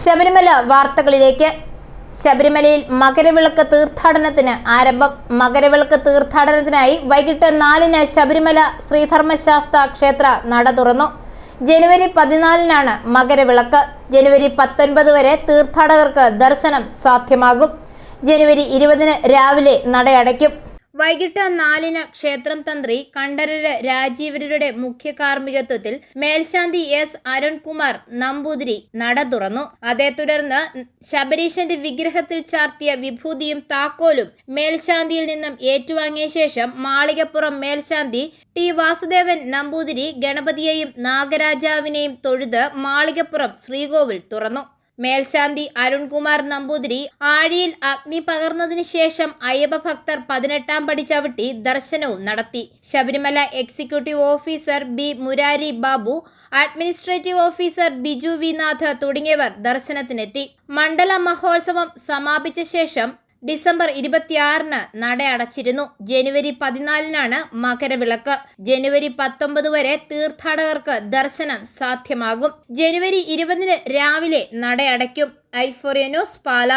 ശബരിമല വാർത്തകളിലേക്ക്. ശബരിമലയിൽ മകരവിളക്ക് തീർത്ഥാടനത്തിന് ആരംഭം. മകരവിളക്ക് തീർത്ഥാടനത്തിനായി വൈകിട്ട് നാലിന് ശബരിമല ശ്രീധർമ്മശാസ്ത്ര ക്ഷേത്ര നട തുറന്നു. ജനുവരി പതിനാലിനാണ് മകരവിളക്ക്. ജനുവരി പത്തൊൻപത് വരെ തീർത്ഥാടകർക്ക് ദർശനം സാധ്യമാകും. ജനുവരി ഇരുപതിന് രാവിലെ നടയടയ്ക്കും. വൈകിട്ട് നാലിന് ക്ഷേത്രം തന്ത്രി കണ്ഠരര് രാജീവരുടെ മുഖ്യ കാർമ്മികത്വത്തിൽ മേൽശാന്തി എസ് അരുൺകുമാർ നമ്പൂതിരി നട തുറന്നു. അതേ തുടർന്ന് ശബരീശന്റെ വിഗ്രഹത്തിൽ ചാർത്തിയ വിഭൂതിയും താക്കോലും മേൽശാന്തിയിൽ നിന്നും ഏറ്റുവാങ്ങിയ ശേഷം മാളികപ്പുറം മേൽശാന്തി ടി വാസുദേവൻ നമ്പൂതിരി ഗണപതിയെയും നാഗരാജാവിനെയും തൊഴുത് മാളികപ്പുറം ശ്രീകോവിൽ തുറന്നു. മേൽശാന്തി അരുൺകുമാർ നമ്പൂതിരി ആഴിയിൽ അഗ്നി പകർന്നതിന് ശേഷം അയ്യപ്പ ഭക്തർ പതിനെട്ടാം പടി ചവിട്ടി ദർശനവും നടത്തി. Sabarimala executive officer B Murari Babu administrative officer Biju V Nath തുടങ്ങിയവർ ദർശനത്തിനെത്തി. മണ്ഡല മഹോത്സവം സമാപിച്ച ശേഷം ഡിസംബർ ഇരുപത്തിയാറിന് നട അടച്ചിരുന്നു. ജനുവരി പതിനാലിനാണ് മകരവിളക്ക്. ജനുവരി പത്തൊമ്പത് വരെ തീർത്ഥാടകർക്ക് ദർശനം സാധ്യമാകും. ജനുവരി ഇരുപതിന് രാവിലെ നട അടയ്ക്കും. ഐഫോറിയനോസ് പാല.